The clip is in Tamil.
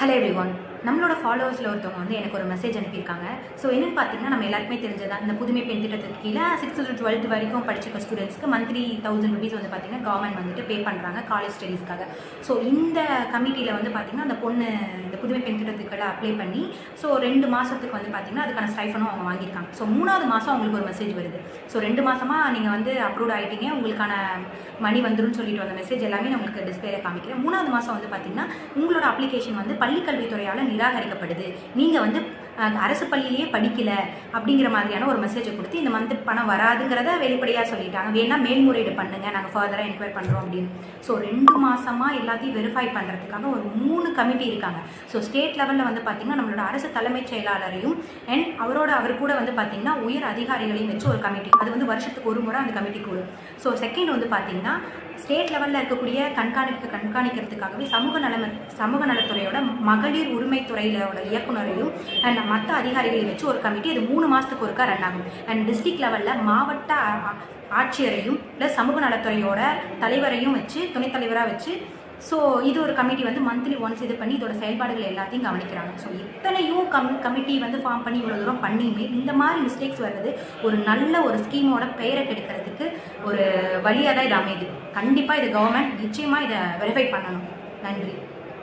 Hello everyone. நம்மளோட ஃபாலோவர்ஸில் ஒருத்தவங்க வந்து எனக்கு ஒரு மெசேஜ் அனுப்பியிருக்காங்க. ஸோ என்னென்னு பார்த்தீங்கன்னா நம்ம எல்லாருக்குமே தெரிஞ்சதான் இந்த புதுமை பெண் திட்டத்துக்கு கீழே சிக்ஸ்த் டு டுவெல்த் வரைக்கும் படிச்சிருக்க ஸ்டூடெண்ட்ஸ்க்கு மந்த்லி தௌசண்ட் ருபீஸ் வந்து பார்த்தீங்கன்னா கவர்மெண்ட் வந்துட்டு பே பண்ணுறாங்க காலேஜ் ஸ்டடீஸ்க்காக ஸோ இந்த கமிட்டியில் வந்து பார்த்தீங்கன்னா அந்த பொண்ணு இந்த புதுமை பெண் திட்டத்துக்கெல்லாம் அப்ளை பண்ணி ஸோ ரெண்டு மாதத்துக்கு வந்து பார்த்தீங்கன்னா அதுக்கான ஸ்டைஃபனும் அவங்க வாங்கியிருக்காங்க. ஸோ மூணாவது மாதம் அவங்களுக்கு ஒரு மெசேஜ் வருது. ஸோ ரெண்டு மாதமாக நீங்கள் வந்து அப்ரூவ் ஆகிட்டீங்க உங்களுக்கான மணி வந்துடும் சொல்லிட்டு வந்த மெசேஜ் எல்லாமே நான் உங்களுக்கு டிஸ்பிளேல காமிக்கிறேன். மூணாவது மாதம் வந்து பார்த்தீங்கன்னா உங்களோட அப்ளிகேஷன் வந்து பள்ளிக்கல்வித்துறையால் நிராகரிக்கப்படுது. நீங்கள் வந்து அரசு பள்ளியிலேயே படிக்கல அப்படிங்கிற மாதிரியான ஒரு மெசேஜை கொடுத்து இந்த மந்த் பணம் வராதுங்கிறத வெளிப்படையாக சொல்லிட்டாங்க. வேணா மேல்முறையீடு பண்ணுங்க நாங்கள் ஃபர்தராக என்கொயர் பண்ணுறோம் அப்படின்னு. ஸோ ரெண்டு மாசமாக எல்லாத்தையும் வெரிஃபை பண்ணுறதுக்காக ஒரு மூணு கமிட்டி இருக்காங்க. ஸோ ஸ்டேட் லெவலில் வந்து பார்த்தீங்கன்னா நம்மளோட அரசு தலைமைச் செயலாளரையும் அண்ட் அவரோட அவர் கூட வந்து பார்த்தீங்கன்னா உயர் அதிகாரிகளையும் வச்சு ஒரு கமிட்டி அது வந்து வருஷத்துக்கு ஒரு முறை அந்த கமிட்டி கூடும். ஸோ செகண்ட் வந்து பார்த்தீங்கன்னா ஸ்டேட் லெவலில் இருக்கக்கூடிய கண்காணிப்பு கண்காணிக்கிறதுக்காகவே சமூக நல சமூக நலத்துறையோட மகளிர் உரிமைத்துறையிலோட இயக்குனரையும் அண்ட் மற்ற அதிகாரிகளையும் வச்சு ஒரு கமிட்டி அது மூணு மாதத்துக்கு ஒருக்கா ரன் ஆகும். அண்ட் டிஸ்ட்ரிக்ட் லெவலில் மாவட்ட ஆட்சியரையும் ப்ளஸ் சமூக நலத்துறையோட தலைவரையும் வச்சு துணைத் தலைவராக வச்சு ஸோ இது ஒரு கமிட்டி வந்து மந்த்லி ஒன்ஸ் இது பண்ணி இதோட செயல்பாடுகள் எல்லாத்தையும் கவனிக்கிறாங்க. ஸோ இத்தனையும் கம் கமிட்டி வந்து ஃபார்ம் பண்ணி இவ்வளோ தூரம் பண்ணியுமே இந்த மாதிரி மிஸ்டேக்ஸ் வர்றது ஒரு நல்ல ஒரு ஸ்கீமோட பெயரை கெடுக்கிறதுக்கு ஒரு வழியாக தான் இது அமையுது. கண்டிப்பாக இது கவர்மெண்ட் நிச்சயமாக இதை வெரிஃபை பண்ணணும். நன்றி.